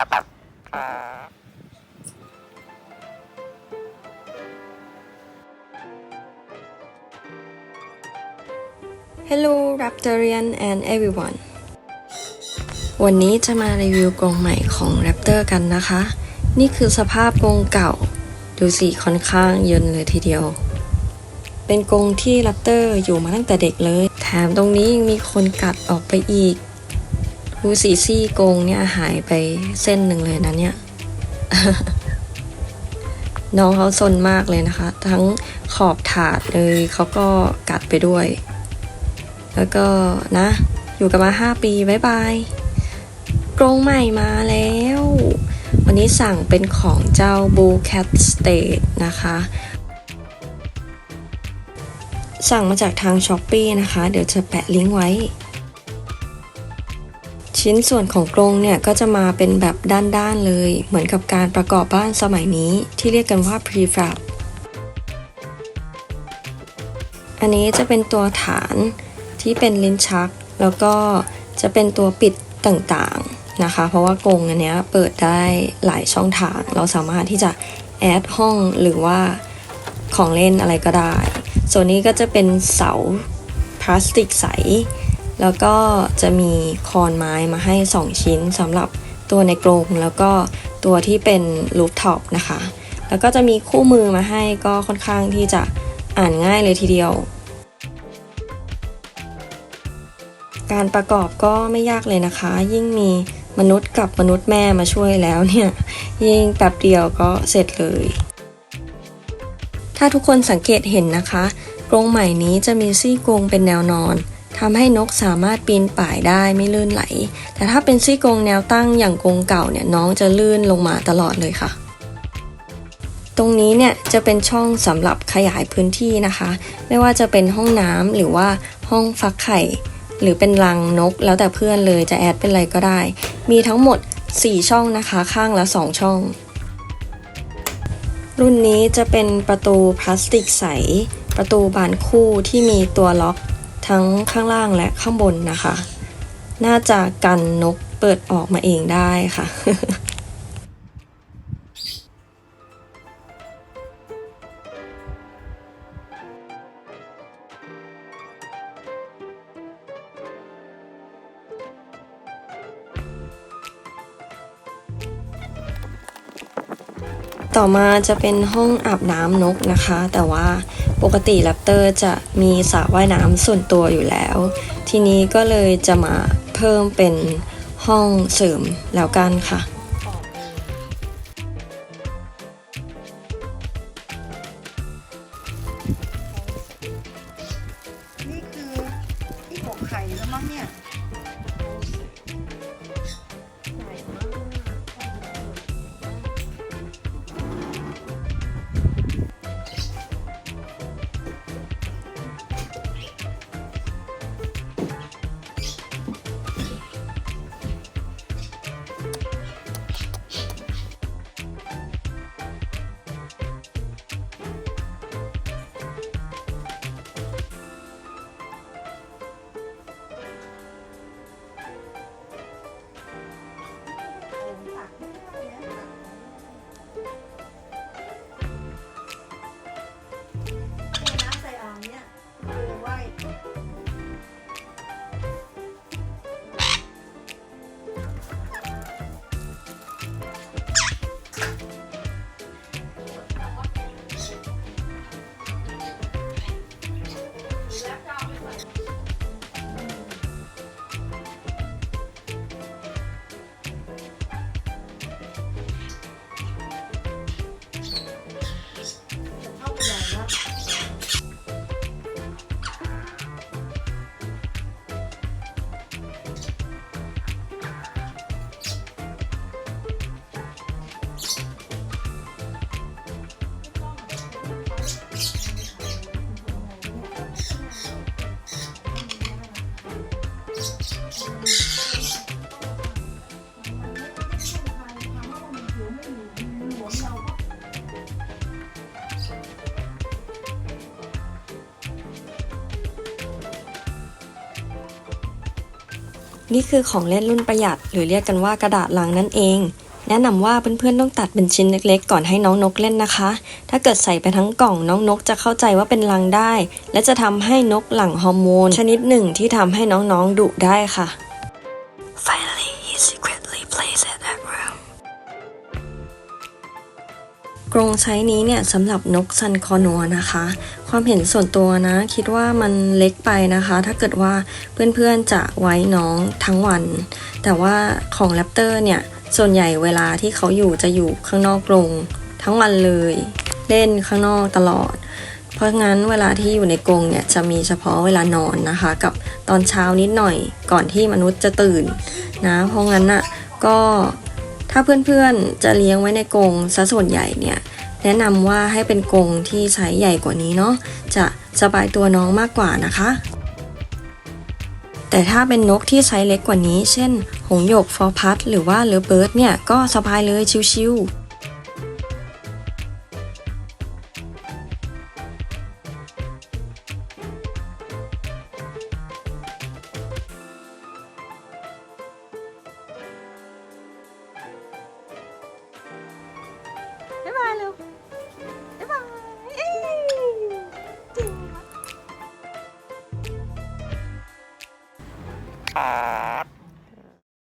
Hello Raptorian and everyone วันนี้จะมารีวิวกรงใหม่ของ Raptor กันนะคะ นี่คือสภาพกรงเก่า ดูสิค่อนข้างเยินเลยทีเดียว เป็นกรงที่ Raptor อยู่มาตั้งแต่เด็กเลย แถมตรงนี้ยังมีคนกัดออกไปอีก ดูสีซี่โกงเนี่ยหายไปเส้นหนึ่งเลยนะเนี่ย น้องเขาซนมากเลยนะคะ ทั้งขอบถาดเลยเขาก็กัดไปด้วย แล้วก็นะ อยู่กันมา5ปีบายบายกรงใหม่มาแล้ว วันนี้สั่งเป็นของเจ้า Blue Cat State นะคะสั่งมาจากทาง s h อ p e e นะคะ เดี๋ยวจะแปะลิงก์ไว้ ชิ้นส่วนของกรงเนี่ยก็จะมาเป็นแบบด้านๆเลย เหมือนกับการประกอบบ้านสมัยนี้ที่เรียกกันว่า prefab อันนี้จะเป็นตัวฐานที่เป็นลิ้นชัก แล้วก็จะเป็นตัวปิดต่างๆนะคะ เพราะว่ากรงอันเนี้ยเปิดได้หลายช่องทาง เราสามารถที่จะแอดห้องหรือว่าของเล่นอะไรก็ได้ ส่วนนี้ก็จะเป็นเสาพลาสติกใส แล้วก็จะมีคอนไม้มาให้ 2 ชิ้นสำหรับตัวในกรงแล้วก็ตัวที่เป็นลูฟท็อปนะคะ แล้วก็จะมีคู่มือมาให้ก็ค่อนข้างที่จะอ่านง่ายเลยทีเดียว การประกอบก็ไม่ยากเลยนะคะ ยิ่งมีมนุษย์กับมนุษย์แม่มาช่วยแล้วเนี่ย ยิ่งแป๊บเดียวก็เสร็จเลย ถ้าทุกคนสังเกตเห็นนะคะกรงใหม่นี้จะมีซี่กรงเป็นแนวนอน ทำให้นกสามารถปีนป่ายได้ไม่ลื่นไหล แต่ถ้าเป็นซี่กรงแนวตั้งอย่างกรงเก่าเนี่ยน้องจะลื่นลงมาตลอดเลยค่ะ ตรงนี้เนี่ยจะเป็นช่องสำหรับขยายพื้นที่นะคะ ไม่ว่าจะเป็นห้องน้ำหรือว่าห้องฟักไข่ หรือเป็นรังนกแล้วแต่เพื่อนเลยจะแอดเป็นอะไรก็ได้ มีทั้งหมด 4 ช่องนะคะ ข้างละ 2 ช่อง รุ่นนี้จะเป็นประตูพลาสติกใสประตูบานคู่ที่มีตัวล็อก ทั้งข้างล่างและข้างบนนะคะ น่าจะกันนกเปิดออกมาเองได้ค่ะต่อมาจะเป็นห้องอาบน้ำนกนะคะ แต่ว่า ปกติแรปเตอร์จะมีสระว่ายน้ำส่วนตัวอยู่แล้ว ทีนี้ก็เลยจะมาเพิ่มเป็นห้องเสริมแล้วกันค่ะ นี่คือของเล่นรุ่นประหยัด หรือเรียกกันว่ากระดาษลังนั่นเอง แนะนำว่าเพื่อนๆต้องตัดเป็นชิ้นเล็กๆ ก่อนให้น้องนกเล่นนะคะ ถ้าเกิดใส่ไปทั้งกล่องน้องนกจะเข้าใจว่าเป็นลังได้ และจะทำให้นกหลั่งฮอร์โมน ชนิดหนึ่งที่ทำให้น้องๆดุได้ค่ะ Finally he secretly plays it กรงไซส์นี้เนี่ยสำหรับนกซันคอนัวนะคะ ความเห็นส่วนตัวนะ คิดว่ามันเล็กไปนะคะ ถ้าเกิดว่าเพื่อนๆจะไว้น้องทั้งวัน แต่ว่าของแรปเตอร์เนี่ยส่วนใหญ่เวลาที่เขาอยู่จะอยู่ข้างนอกกรงทั้งวันเลย เล่นข้างนอกตลอด เพราะงั้นเวลาที่อยู่ในกรงเนี่ยจะมีเฉพาะเวลานอนนะคะ กับตอนเช้านิดหน่อยก่อนที่มนุษย์จะตื่นนะเพราะงั้นอะก็ ถ้าเพื่อนๆจะเลี้ยงไว้ในกรงซะส่วนใหญ่เนี่ยแนะนำว่าให้เป็นกรงที่ใช้ใหญ่กว่านี้เนาะจะสบายตัวน้องมากกว่านะคะ แต่ถ้าเป็นนกที่ใช้เล็กกว่านี้ เช่น หงหยกฟอร์พัดหรือว่าเลอเบิร์ดเนี่ยก็สบายเลยชิวๆ บ๊ายบายเร็วบ๊ายบายเอ้ยจริงวะ